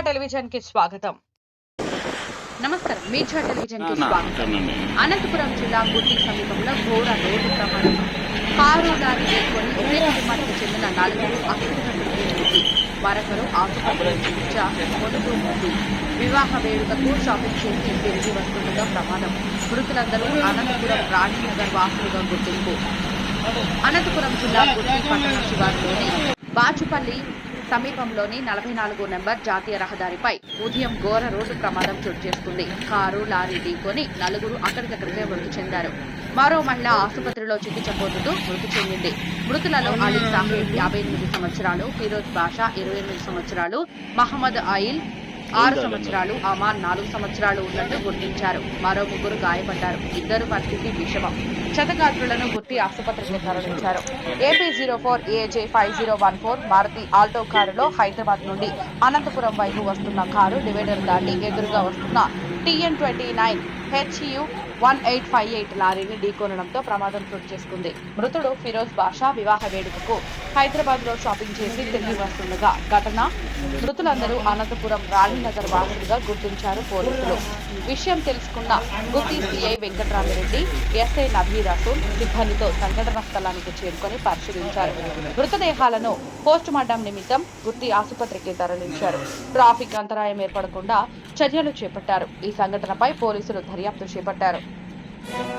టెలివిజన్కి స్వాగతం. నమస్కారం. మీర్చా టెలివిజన్కి స్వాగతం. అనంతపురం జిల్లా గుడ్డి సమీపంలో ఘోర రోడ్డు ప్రమాదం. కారు లారీ ఢీకొని ఒకే కుటుంబానికి చెందిన నలుగురు అక్కడికి మరొకరు ఆసుపత్రిలో చికిత్స పొందుతూ ఉంది వివాహ వేడుకకు షాపింగ్ చేసి తిరిగి వస్తుండగా ప్రమాదం. మృతులందరూ అనంతపురం రాణినగర్ వాసులుగా గుర్తింపు. అనంతపురం జిల్లా గుడ్డి పట్టణ శివారులోని బాచుపల్లి సమీపంలోని నలభై నాలుగు నెంబర్ జాతీయ రహదారిపై ఉదయం ఘోర రోడ్డు ప్రమాదం చోటు చేసుకుంది. కారు లారీ ఢీకొని నలుగురు అక్కడికక్కడికే మృతి చెందారు. మరో మహిళ ఆసుపత్రిలో చికిత్స పొందుతూ మృతి చెందింది. మృతులలో అలీ సాహెబ్ యాభై ఎనిమిది సంవత్సరాలు ఫిరోజ్ బాషా ఇరవై ఎనిమిది సంవత్సరాలు మహమ్మద్ ఆయిల్ ఆరు సంవత్సరాలు అమాన్ నాలుగు సంవత్సరాలు ఉన్నట్టు గుర్తించారు. మరో ముగ్గురు గాయపడ్డారు. ఇద్దరు పరిస్థితి విషమం. క్షతగాత్రులను గుర్తి ఆసుపత్రికి తరలించారు. AP zero four AJ five zero one four Maruti Alto కారులో హైదరాబాద్ నుండి అనంతపురం వైపు వస్తున్న కారు డివైడర్ దాటి ఎదురుగా వస్తున్న TN twenty nine HU one eight five eight లారీని ఢీకొనడంతో ప్రమాదం చోటు చేసుకుంది. మృతుడు ఫిరోజ్ బాషా వివాహ వేడుకకు హైదరాబాద్లో షాపింగ్ చేసి తిరిగి వస్తుండగా ఘటన మృతులందరూ అనంతపురం రాణినగర్ వాసులుగా గుర్తించారు పోలీసులు. విషయం తెలుసుకున్న గుత్తి సిఐ వెంకటరామిరెడ్డి ఎస్ఐ నబీ రసూల్ సిబ్బందితో సంఘటన స్థలానికి చేరుకొని పరిశీలించారు. మృతదేహాలను పోస్టుమార్టం నిమిత్తం గుత్తి ఆసుపత్రికి తరలించారు. ట్రాఫిక్ అంతరాయం ఏర్పడకుండా చర్యలు చేపట్టారు. ఈ సంఘటనపై పోలీసులు దర్యాప్తు చేపట్టారు. Bye.